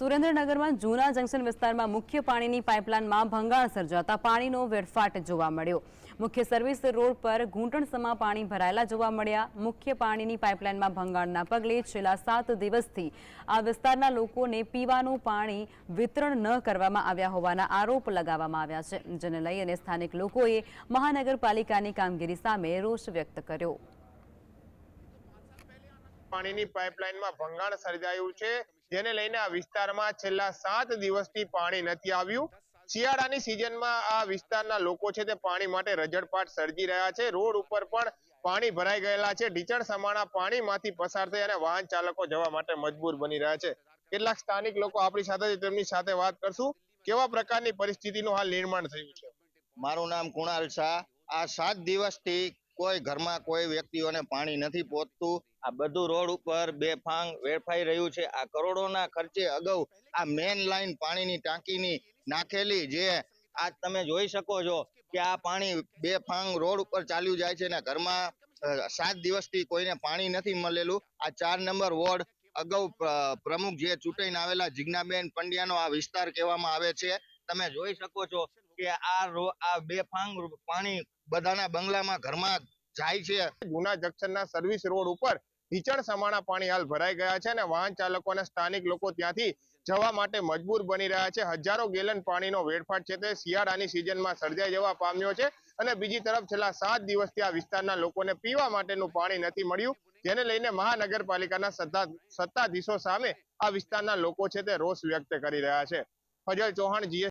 સુરેન્દ્રનગરમાં જૂના જંકશન વિસ્તારમાં મુખ્ય પાણીની પાઇપલાઇનમાં ભંગાણ સર્જાતા પાણીનો વેડફાટ જોવા મળ્યો. મુખ્ય સર્વિસ રોડ પર ઘૂંટણસમાં પાણી ભરાયેલા જોવા મળ્યા. મુખ્ય પાણીની પાઇપલાઇનમાં ભંગાણના પગલે છેલ્લા સાત દિવસથી આ વિસ્તારના લોકોને પીવાનું પાણી વિતરણ ન કરવામાં આવ્યા હોવાના આરોપ લગાવવામાં આવ્યા છે, જેને લઈ અને સ્થાનિક લોકોએ મહાનગરપાલિકાની કામગીરી સામે રોષ વ્યક્ત કર્યો. પાણીની પાઇપલાઇનમાં ભંગાણ સર્જાયું છે. જેને લઈને આ વિસ્તારમાં છેલ્લા સાત દિવસથી પાણી નથી આવ્યું. શિયાળાની સિઝનમાં આ વિસ્તારના લોકો છે તે પાણી માટે રજડપાટ સર્જી રહ્યા છે. રોડ ઉપર પણ પાણી ભરાઈ ગયેલા છે. ઢીચણ સમાણા પાણીમાંથી પસાર થઈ અને વાહન ચાલકો જવા માટે મજબૂર બની રહ્યા છે. કેટલાક સ્થાનિક લોકો આપણી સાથે તેમની સાથે વાત કરશું. કેવા પ્રકારની પરિસ્થિતિનું હાલ નિર્માણ થયું છે? મારું નામ કુણાલ શાહ. આ સાત દિવસથી કોઈ ઘરમાં કોઈ વ્યક્તિઓને પાણી નથી પહોંચતું આ બધું રોડ ઉપર બેફાંગ વેડફાઈ રહ્યું છે. આ કરોડોના ખર્ચે અગાઉ આ મેન લાઈન પાણીની ટાંકીની નાખેલી જે આજ તમે જોઈ શકો છો કે આ પાણી બેફાંગ રોડ ઉપર ચાલ્યું જાય છે ને ઘરમાં સાત દિવસથી કોઈને પાણી નથી મળેલું. આ ચાર નંબર વોર્ડ અગાઉ પ્રમુખ જે ચૂંટાઈને આવેલા જિજ્ઞાબેન પંડ્યાનો આ વિસ્તાર કહેવામાં આવે છે. તમે જોઈ શકો છો કે આ આ બેફાંગ પાણી બધાના બંગલામાં ઘરમાં જાય છે. જૂના જંકશનના સર્વિસ રોડ ઉપર ઢીચણ સમાણા પાણી હાલ ભરાઈ ગયા છે અને વાહન ચાલકો અને સ્થાનિક લોકો ત્યાંથી જવા માટે મજબૂર બની રહ્યા છે. હજારો ગેલન પાણીનો વેડફાટ છે તે શિયાળાની સિઝનમાં સર્જાઈ જવા પામ્યો છે અને બીજી તરફ છેલ્લા સાત દિવસથી આ વિસ્તારના લોકોને પીવા માટેનું પાણી નથી મળ્યું. જેને લઈને મહાનગરપાલિકાના સત્તા, સત્તાધીશો સામે આ વિસ્તારના લોકો છે તે રોષ વ્યક્ત કરી રહ્યા છે. ફજલ ચૌહાણ જીએસ